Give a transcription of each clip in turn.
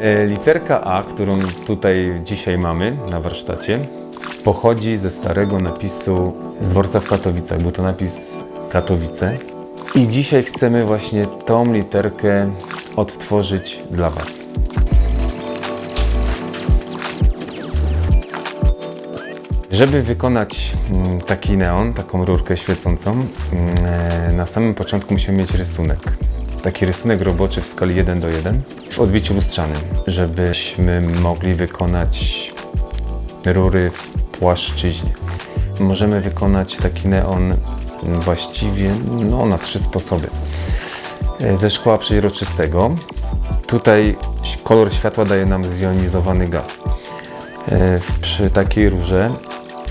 E, Literka A, którą tutaj dzisiaj mamy na warsztacie, pochodzi ze starego napisu z dworca w Katowicach. Był to napis Katowice. I dzisiaj chcemy właśnie tą literkę odtworzyć dla Was. Żeby wykonać mm, taki neon, taką rurkę świecącą, mm, e, na samym początku musimy mieć rysunek. Taki rysunek roboczy w skali 1 do 1 w odbiciu lustrzanym, żebyśmy mogli wykonać rury w płaszczyźnie. Możemy wykonać taki neon właściwie no, na trzy sposoby. E, Ze szkła przeźroczystego. Tutaj kolor światła daje nam zjonizowany gaz. E, Przy takiej rurze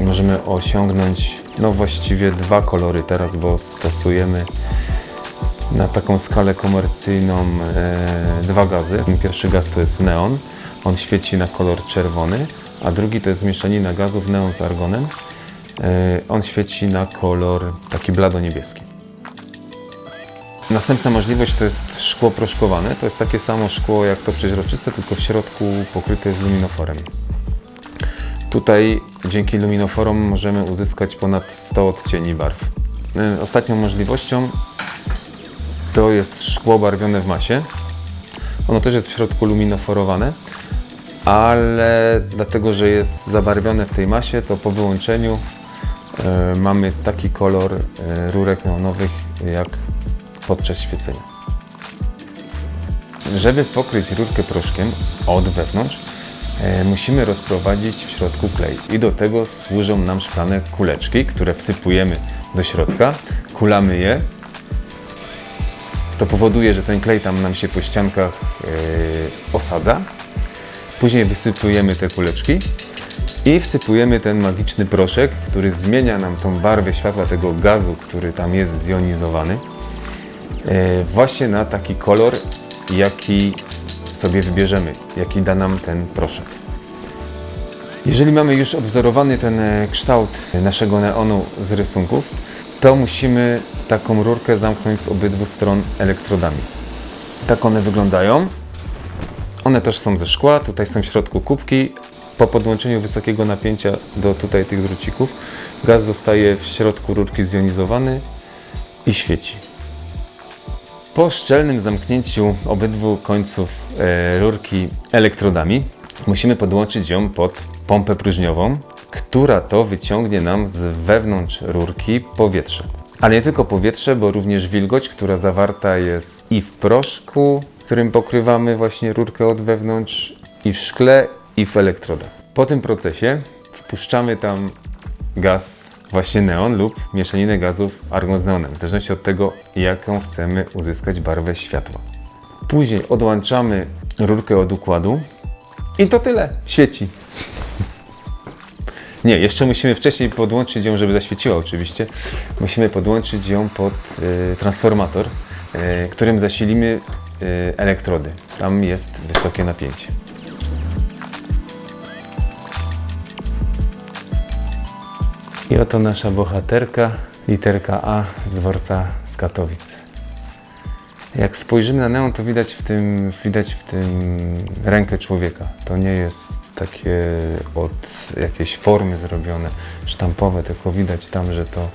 możemy osiągnąć no właściwie dwa kolory teraz, bo stosujemy na taką skalę komercyjną e, dwa gazy. Pierwszy gaz to jest neon, on świeci na kolor czerwony, a drugi to jest mieszanina gazów neon z argonem. E, on świeci na kolor taki blado-niebieski. Następna możliwość to jest szkło proszkowane. To jest takie samo szkło jak to przeźroczyste, tylko w środku pokryte jest luminoforem. Tutaj dzięki luminoforom możemy uzyskać ponad 100 odcieni barw. Y, Ostatnią możliwością to jest szkło barwione w masie. Ono też jest w środku luminoforowane, ale dlatego, że jest zabarwione w tej masie, to po wyłączeniu e, mamy taki kolor e, rurek neonowych jak podczas świecenia. Żeby pokryć rurkę proszkiem od wewnątrz, e, musimy rozprowadzić w środku klej. I do tego służą nam szklane kuleczki, które wsypujemy do środka, kulamy je. To powoduje, że ten klej tam nam się po ściankach e, osadza. Później wysypujemy te kuleczki i wsypujemy ten magiczny proszek, który zmienia nam tą barwę światła tego gazu, który tam jest zjonizowany, e, właśnie na taki kolor, jaki sobie wybierzemy, jaki da nam ten proszek. Jeżeli mamy już odwzorowany ten e, kształt naszego neonu z rysunków, to musimy taką rurkę zamknąć z obydwu stron elektrodami. Tak one wyglądają. One też są ze szkła, tutaj są w środku kubki. Po podłączeniu wysokiego napięcia do tutaj tych drucików gaz zostaje w środku rurki zjonizowany i świeci. Po szczelnym zamknięciu obydwu końców e, rurki elektrodami musimy podłączyć ją pod pompę próżniową, która to wyciągnie nam z wewnątrz rurki powietrze. Ale nie tylko powietrze, bo również wilgoć, która zawarta jest i w proszku, którym pokrywamy właśnie rurkę od wewnątrz, i w szkle, i w elektrodach. Po tym procesie wpuszczamy tam gaz, właśnie neon lub mieszaninę gazów argon z neonem, w zależności od tego, jaką chcemy uzyskać barwę światła. Później odłączamy rurkę od układu i to tyle, świeci. Nie, jeszcze musimy wcześniej podłączyć ją, żeby zaświeciła oczywiście. Musimy podłączyć ją pod y, transformator, y, którym zasilimy y, elektrody. Tam jest wysokie napięcie. I oto nasza bohaterka, literka A z dworca z Katowic. Jak spojrzymy na neon, to widać w tym, widać w tym rękę człowieka. To nie jest takie od jakiejś formy zrobione, sztampowe, tylko widać tam, że to,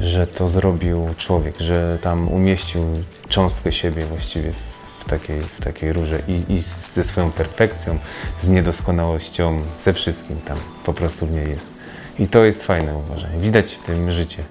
że to zrobił człowiek, że tam umieścił cząstkę siebie właściwie w takiej, w takiej rurze i, i ze swoją perfekcją, z niedoskonałością, ze wszystkim tam po prostu w niej jest. I to jest fajne, uważam. Widać w tym życie.